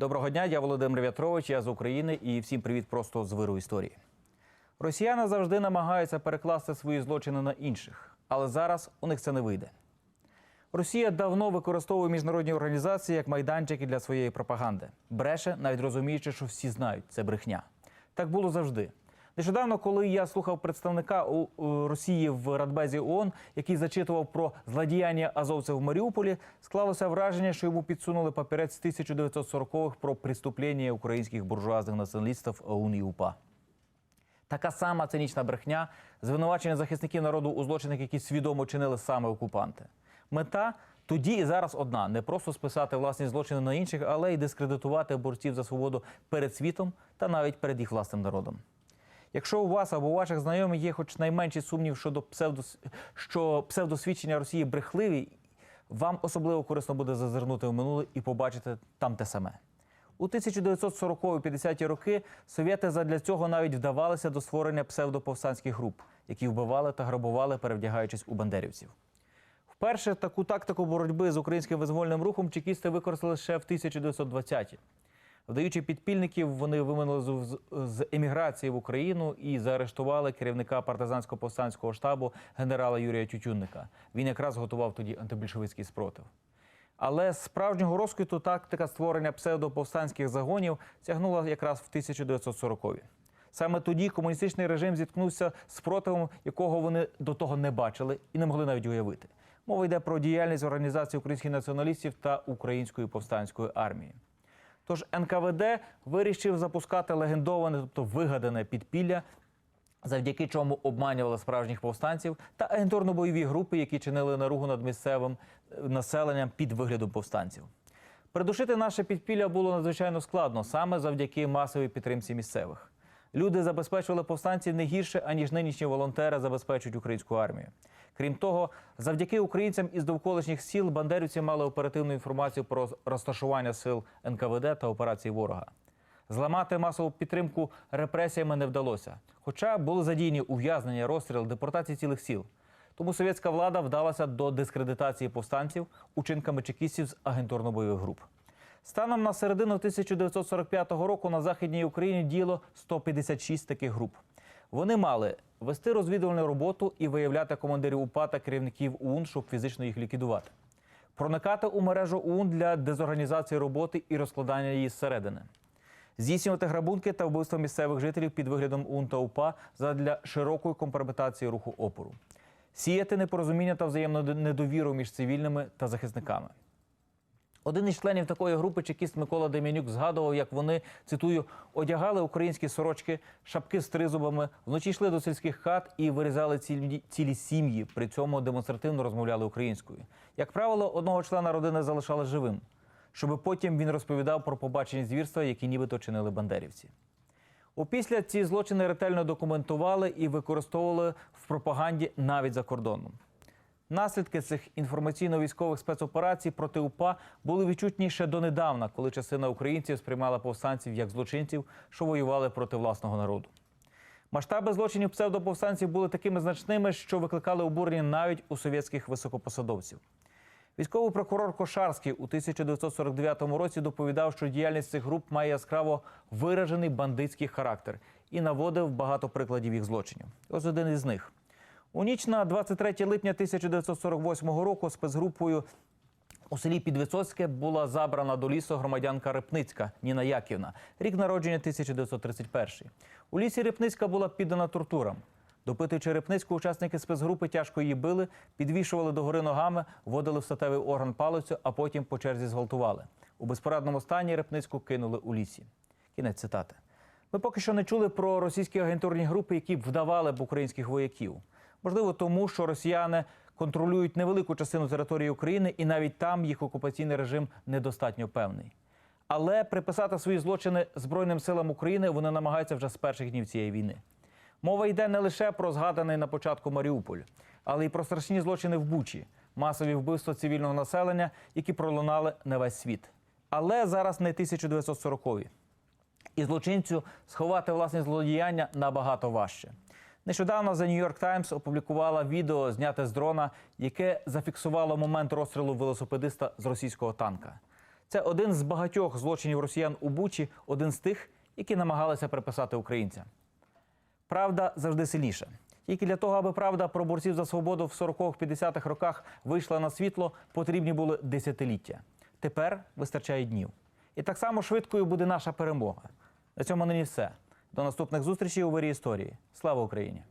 Доброго дня, я Володимир В'ятрович, я з України і всім привіт просто з виру історії. Росіяни завжди намагаються перекласти свої злочини на інших, але зараз у них це не вийде. Росія давно використовує міжнародні організації як майданчики для своєї пропаганди. Бреше, навіть розуміючи, що всі знають, це брехня. Так було завжди. Нещодавно, коли я слухав представника Росії в Радбезі ООН, який зачитував про злодіяння азовців в Маріуполі, склалося враження, що йому підсунули папірець з 1940-х про преступлення українських буржуазних націоналістів ОУН і УПА. Така сама цинічна брехня, звинувачення захисників народу у злочинах, які свідомо чинили саме окупанти. Мета тоді і зараз одна: не просто списати власні злочини на інших, але й дискредитувати борців за свободу перед світом та навіть перед їх власним народом. Якщо у вас або у ваших знайомих є хоч найменший сумнів щодо псевдос... що псевдосвідчення Росії брехливі, вам особливо корисно буде зазирнути в минуле і побачити там те саме. У 1940-50-ті роки совєти задля цього навіть вдавалися до створення псевдоповстанських груп, які вбивали та грабували, перевдягаючись у бандерівців. Вперше таку тактику боротьби з українським визвольним рухом чекісти використали ще в 1920-ті. Вдаючи підпільників, вони виминули з, еміграції в Україну і заарештували керівника партизансько-повстанського штабу генерала Юрія Тютюнника. Він якраз готував тоді антибільшовицький спротив. Але справжнього розквіту тактика створення псевдоповстанських загонів тягнула якраз в 1940-ві. Саме тоді комуністичний режим зіткнувся з противом, якого вони до того не бачили і не могли навіть уявити. Мова йде про діяльність організації українських націоналістів та української повстанської армії. Тож НКВД вирішив запускати легендоване, тобто вигадане підпілля, завдяки чому обманювали справжніх повстанців та агентурно-бойові групи, які чинили наругу над місцевим е, населенням під виглядом повстанців. Придушити наше підпілля було надзвичайно складно саме завдяки масовій підтримці місцевих. Люди забезпечували повстанців не гірше, аніж нинішні волонтери забезпечують українську армію. Крім того, завдяки українцям із довколишніх сіл бандерівці мали оперативну інформацію про розташування сил НКВД та операції ворога. Зламати масову підтримку репресіями не вдалося, хоча були задіяні ув'язнення, розстріл, депортації цілих сіл. Тому совєтська влада вдалася до дискредитації повстанців учинками чекістів з агентурно-бойових груп. Станом на середину 1945 року на західній Україні діяло 156 таких груп. Вони мали вести розвідувальну роботу і виявляти командирів УПА та керівників УУН, щоб фізично їх ліквідувати, проникати у мережу УУН для дезорганізації роботи і розкладання її зсередини, здійснювати грабунки та вбивства місцевих жителів під виглядом УН та УПА задля широкої компрометації руху опору, сіяти непорозуміння та взаємну недовіру між цивільними та захисниками. Один із членів такої групи, чекіст Микола Дем'янюк, згадував, як вони цитую одягали українські сорочки, шапки з тризубами, вночі йшли до сільських хат і вирізали цілі, цілі сім'ї. При цьому демонстративно розмовляли українською. Як правило, одного члена родини залишали живим, щоб потім він розповідав про побачені звірства, які нібито чинили бандерівці. Опісля ці злочини ретельно документували і використовували в пропаганді навіть за кордоном. Наслідки цих інформаційно-військових спецоперацій проти УПА були відчутні ще донедавна, коли частина українців сприймала повстанців як злочинців, що воювали проти власного народу. Масштаби злочинів псевдоповстанців були такими значними, що викликали обурення навіть у совєтських високопосадовців. Військовий прокурор Кошарський у 1949 році доповідав, що діяльність цих груп має яскраво виражений бандитський характер і наводив багато прикладів їх злочинів. Ось один із них. У ніч на 23 липня 1948 року спецгрупою у селі Підвисоцьке була забрана до лісу громадянка Рипницька Ніна Яківна, рік народження 1931. У лісі Рипницька була піддана тортурам. Допитуючи Рипницьку, учасники спецгрупи тяжко її били, підвішували догори ногами, вводили в статевий орган палицю, а потім по черзі зґвалтували. У безпорадному стані Рипницьку кинули у лісі. Кінець цитати. Ми поки що не чули про російські агентурні групи, які б вдавали б українських вояків. Можливо, тому що росіяни контролюють невелику частину території України, і навіть там їх окупаційний режим недостатньо певний. Але приписати свої злочини Збройним силам України вони намагаються вже з перших днів цієї війни. Мова йде не лише про згаданий на початку Маріуполь, але й про страшні злочини в Бучі, масові вбивства цивільного населення, які пролунали на весь світ. Але зараз не 1940-ві. І злочинцю сховати власні злодіяння набагато важче. Нещодавно The New York Times опублікувала відео, зняте з дрона, яке зафіксувало момент розстрілу велосипедиста з російського танка. Це один з багатьох злочинів росіян у Бучі, один з тих, які намагалися приписати українцям. Правда завжди сильніша. Тільки для того, аби правда про борців за свободу в 40-50-х роках вийшла на світло, потрібні були десятиліття. Тепер вистачає днів. І так само швидкою буде наша перемога. На цьому нині все. До наступних зустрічей у вирі історії. Слава Україні!